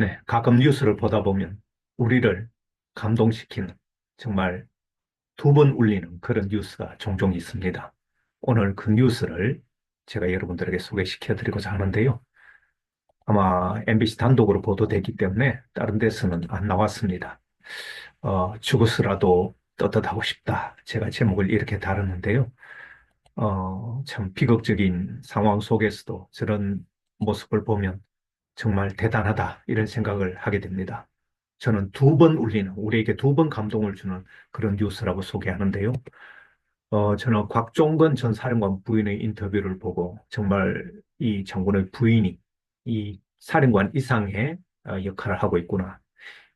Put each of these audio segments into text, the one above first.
네, 가끔 뉴스를 보다 보면 우리를 감동시키는 정말 두 번 울리는 그런 뉴스가 종종 있습니다. 오늘 그 뉴스를 제가 여러분들에게 소개시켜 드리고자 하는데요. 아마 MBC 단독으로 보도되기 때문에 다른 데서는 안 나왔습니다. 어, 죽어서라도 떳떳하고 싶다. 제가 제목을 이렇게 다뤘는데요. 어, 참 비극적인 상황 속에서도 저런 모습을 보면 정말 대단하다 이런 생각을 하게 됩니다. 저는 두 번 울리는 우리에게 두 번 감동을 주는 그런 뉴스라고 소개하는데요. 어, 저는 곽종건 전 사령관 부인의 인터뷰를 보고 정말 이 장군의 부인이 이 사령관 이상의 어, 역할을 하고 있구나.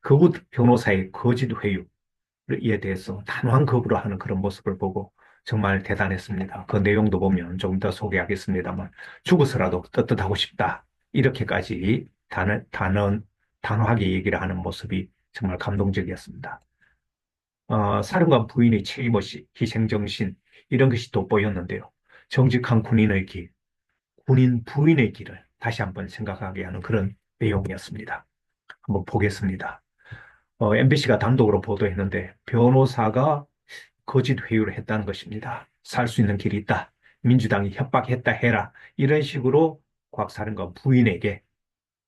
그우 변호사의 거짓 회유에 대해서 단호한 거부를 하는 그런 모습을 보고 정말 대단했습니다. 그 내용도 보면 조금 더 소개하겠습니다만 죽어서라도 떳떳하고 싶다. 이렇게까지 단, 단언, 단호하게 얘기를 하는 모습이 정말 감동적이었습니다. 어, 사령관 부인의 책임없이 희생정신 이런 것이 돋보였는데요. 정직한 군인의 길, 군인 부인의 길을 다시 한번 생각하게 하는 그런 내용이었습니다. 한번 보겠습니다. 어, MBC가 단독으로 보도했는데 변호사가 거짓 회유를 했다는 것입니다. 살 수 있는 길이 있다. 민주당이 협박했다 해라. 이런 식으로 곽사령관 부인에게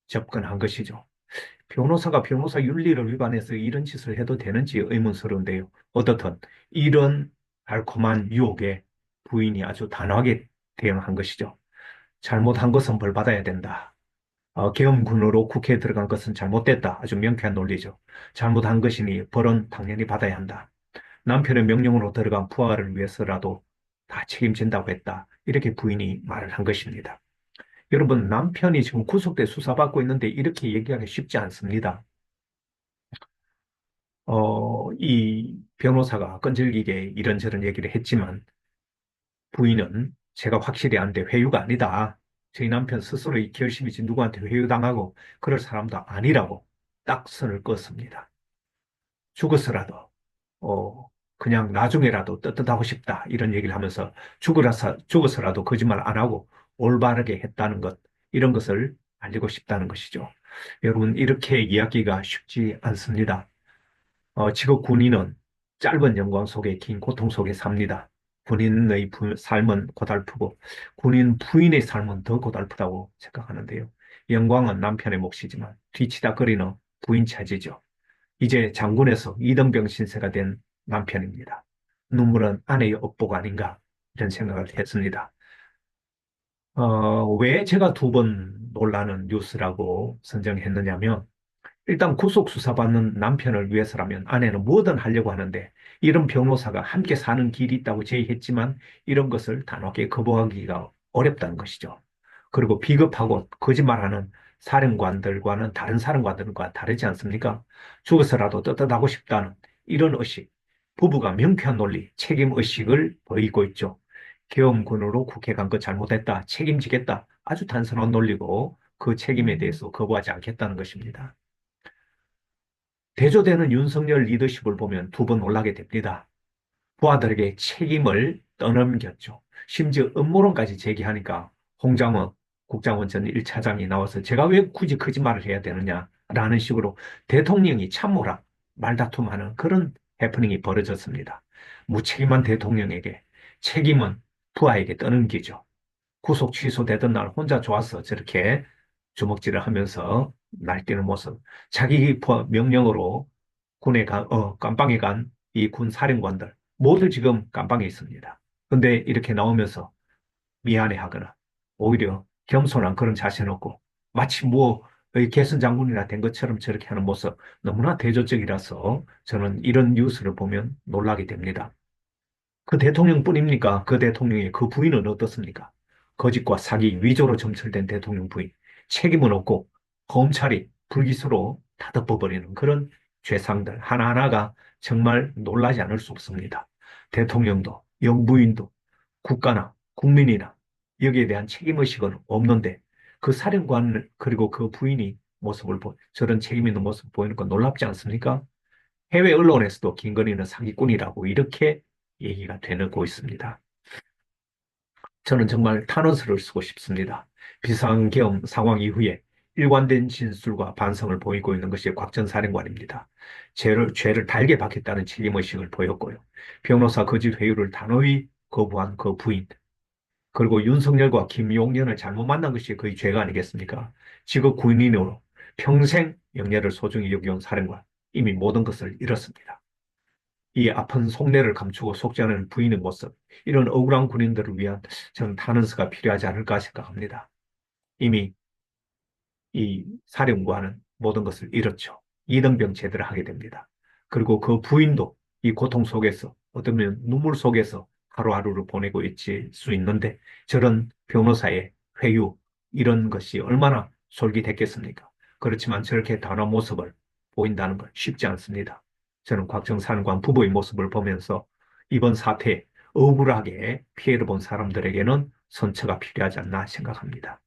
접근한 것이죠. 변호사가 변호사 윤리를 위반해서 이런 짓을 해도 되는지 의문스러운데요. 어떻든 이런 달콤한 유혹에 부인이 아주 단호하게 대응한 것이죠. 잘못한 것은 벌받아야 된다. 어, 계엄군으로 국회에 들어간 것은 잘못됐다. 아주 명쾌한 논리죠. 잘못한 것이니 벌은 당연히 받아야 한다. 남편의 명령으로 들어간 부하를 위해서라도 다 책임진다고 했다. 이렇게 부인이 말을 한 것입니다. 여러분, 남편이 지금 구속돼 수사받고 있는데 이렇게 얘기하기 쉽지 않습니다. 어, 이 변호사가 끈질기게 이런저런 얘기를 했지만 부인은 제가 확실히 아는데 회유가 아니다. 저희 남편 스스로의 결심이지 누구한테 회유당하고 그럴 사람도 아니라고 딱 선을 껐습니다. 죽어서라도 어, 그냥 나중에라도 떳떳하고 싶다 이런 얘기를 하면서 죽어라서, 죽어서라도 거짓말 안 하고 올바르게 했다는 것, 이런 것을 알리고 싶다는 것이죠. 여러분, 이렇게 이야기가 쉽지 않습니다. 어, 지금 군인은 짧은 영광 속에 긴 고통 속에 삽니다. 군인의 부, 삶은 고달프고 군인 부인의 삶은 더 고달프다고 생각하는데요. 영광은 남편의 몫이지만 뒤치다 거리는 부인 차지죠. 이제 장군에서 이등병 신세가 된 남편입니다. 눈물은 아내의 업복 아닌가 이런 생각을 했습니다. 어, 왜 제가 두 번 놀라는 뉴스라고 선정했느냐면, 일단 구속 수사받는 남편을 위해서라면 아내는 뭐든 하려고 하는데, 이런 변호사가 함께 사는 길이 있다고 제의했지만, 이런 것을 단호하게 거부하기가 어렵다는 것이죠. 그리고 비겁하고 거짓말하는 사령관들과는 다른 사령관들과 다르지 않습니까? 죽어서라도 떳떳하고 싶다는 이런 의식, 부부가 명쾌한 논리, 책임 의식을 보이고 있죠. 계엄군으로 국회 간 거 잘못했다. 책임지겠다. 아주 단순한 논리고 그 책임에 대해서 거부하지 않겠다는 것입니다. 대조되는 윤석열 리더십을 보면 두번 놀라게 됩니다. 부하들에게 책임을 떠넘겼죠. 심지어 음모론까지 제기하니까 홍장원 국장원 전 1차장이 나와서 제가 왜 굳이 거짓말을 해야 되느냐라는 식으로 대통령이 참모랑 말다툼하는 그런 해프닝이 벌어졌습니다. 무책임한 대통령에게 책임은 부하에게 떠넘기죠. 구속 취소되던 날 혼자 좋아서 저렇게 주먹질을 하면서 날뛰는 모습. 자기 명령으로 군에 간, 어, 깜빵에 간 이 군 사령관들 모두 지금 깜빵에 있습니다. 근데 이렇게 나오면서 미안해 하거나 오히려 겸손한 그런 자신 없고 마치 뭐 개선 장군이나 된 것처럼 저렇게 하는 모습 너무나 대조적이라서 저는 이런 뉴스를 보면 놀라게 됩니다. 그 대통령뿐입니까? 그 대통령의 그 부인은 어떻습니까? 거짓과 사기, 위조로 점철된 대통령 부인. 책임은 없고 검찰이 불기소로 다 덮어버리는 그런 죄상들 하나하나가 정말 놀라지 않을 수 없습니다. 대통령도 영부인도 국가나 국민이나 여기에 대한 책임의식은 없는데 그 사령관 그리고 그 부인이 모습을 보 저런 책임 있는 모습 보이는 건 놀랍지 않습니까? 해외 언론에서도 김건희는 사기꾼이라고 이렇게 얘기가 되고 있습니다. 저는 정말 탄원서를 쓰고 싶습니다. 비상계엄 상황 이후에 일관된 진술과 반성을 보이고 있는 것이 곽전 사령관입니다. 죄를, 죄를 달게 받겠다는 책임의식을 보였고요. 변호사 거짓 회유를 단호히 거부한 그 부인, 그리고 윤석열과 김용년을 잘못 만난 것이 그의 죄가 아니겠습니까? 직업 군인으로 평생 영예를 소중히 여겨온 사령관, 이미 모든 것을 잃었습니다. 이 아픈 속내를 감추고 속지 않은 부인의 모습, 이런 억울한 군인들을 위한 저는 탄원서가 필요하지 않을까 생각합니다. 이미 이 사령관은 모든 것을 잃었죠. 이등병 제대를 하게 됩니다. 그리고 그 부인도 이 고통 속에서 어쩌면 눈물 속에서 하루하루를 보내고 있을 수 있는데 저런 변호사의 회유 이런 것이 얼마나 솔깃했겠습니까? 그렇지만 저렇게 단호한 모습을 보인다는 건 쉽지 않습니다. 저는 곽정산관 부부의 모습을 보면서 이번 사태에 억울하게 피해를 본 사람들에게는 선처가 필요하지 않나 생각합니다.